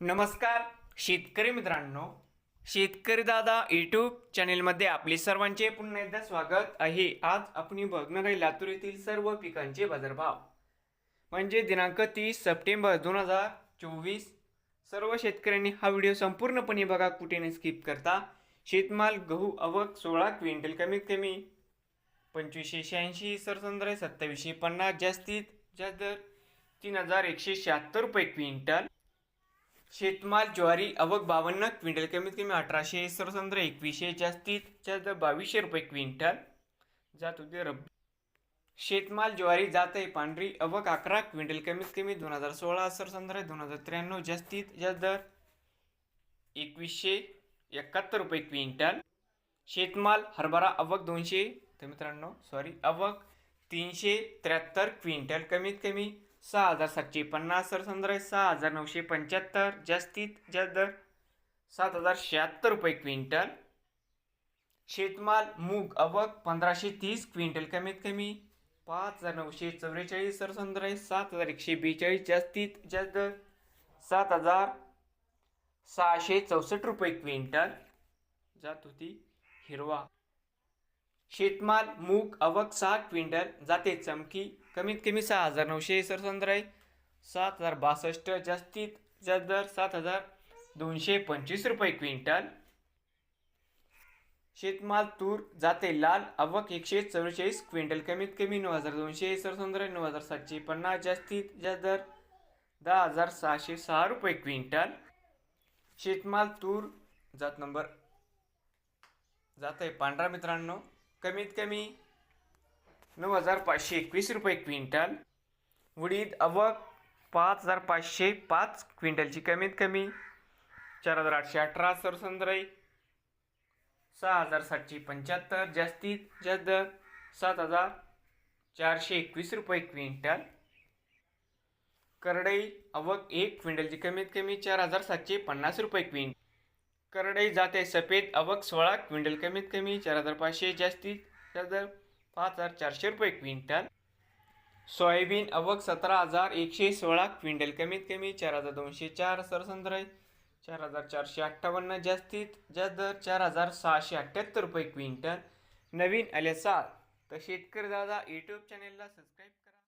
नमस्कार शेतकरी मित्रांनो. शेतकरी दादा यूट्यूब चॅनेलमध्ये आपले सर्वांचे पुन्हा एकदा स्वागत आहे. आज आपण बघणार आहे लातूर येथील सर्व पिकांचे बाजारभाव. म्हणजे दिनांक तीस सप्टेंबर दोन हजार चोवीस सर्व शेतकऱ्यांनी हा व्हिडिओ संपूर्णपणे बघा कुठे नाही स्किप करता. शेतमाल गहू अवक सोळा क्विंटल कमीत कमी पंचवीसशे शहाऐंशी सरसंद्र सत्तावीसशे पन्नास जास्तीत जास्त दर तीन हजार एकशे शहात्तर रुपये क्विंटल. शेतमाल ज्वारी अवक बावन्न क्विंटल कमीत कमी अठराशे सरसंद्र एकवीसशे जास्तीत जास्त बावीसशे रुपये क्विंटल. जात होते रब्बी. शेतमाल ज्वारी जात आहे पांढरी अवक अकरा क्विंटल कमीत कमी दोन हजार सोळा सरसंद्र दोन हजार त्र्याण्णव जास्तीत जास्त दर एकवीसशे एकाहत्तर रुपये क्विंटल. शेतमाल हरभरा अवक दोनशे तर मित्रांनो सॉरी अवक तीनशे त्र्याहत्तर क्विंटल कमीत कमी सहा हजार सातशे पन्नास सरसंद्र सहा हजार नऊशे पंच्याहत्तर. जास्तीत जास्त दर सात हजार शहात्तर रुपये क्विंटल. शेतमाल मूग अवक पंधराशे तीस क्विंटल कमीत कमी. पाच हजार नऊशे चौवेचाळीस सरसंद्र सात हजार एकशे बेचाळीस. जास्तीत जास्त दर सात हजार सहाशे चौसष्ट रुपये क्विंटल. जात होती हिरवा. शेतमाल मूग अवक सहा क्विंटल जाते चमकी कमीत कमी सहा हजार नऊशे सरसंद्र आहे सात हजार बासष्ट जास्तीत जास्त दर सात हजार दोनशे पंचवीस रुपये क्विंटल. शेतमाल तूर जाते लाल अवक एकशे चव्वेचाळीस क्विंटल कमीत कमी नऊ हजार दोनशे सरसंद्र नऊ हजार सातशे पन्नास जास्तीत जास्त दर दहा हजार सहाशे सहा रुपये क्विंटल. शेतमाल तूर जात नंबर जात आहे पांढरा मित्रांनो. कमीत कमी नऊ हजार पाचशे एकवीस रुपये क्विंटल. उडीद अवक पाच हजार पाचशे पाच क्विंटलची कमीत कमी. चार हजार आठशे अठरा सरसंद्र सहा हजार सातशे पंच्याहत्तर जास्तीत जास्त दर सात हजार चारशे एकवीस रुपये क्विंटल. करडई अवक एक क्विंटलची कमीत कमी चार हजार सातशे पन्नास रुपये क्विंटल. करडई जाते सफेद अवक सोळा क्विंटल कमीत कमी चार हजार पाचशे जास्तीत चार दर पाच हजार चारशे रुपये क्विंटल. सोयाबीन अवक सतरा हजार एकशे सोळा क्विंटल कमीत कमी चार हजार दोनशे चार सरसंद्र चार हजार चारशे अठ्ठावन्न जास्तीत जास्त दर चार हजार सहाशे अठ्ठ्याहत्तर रुपये क्विंटल. नवीन आले सात तर शेतकरी दादा यूट्यूब चॅनेलला सबस्क्राईब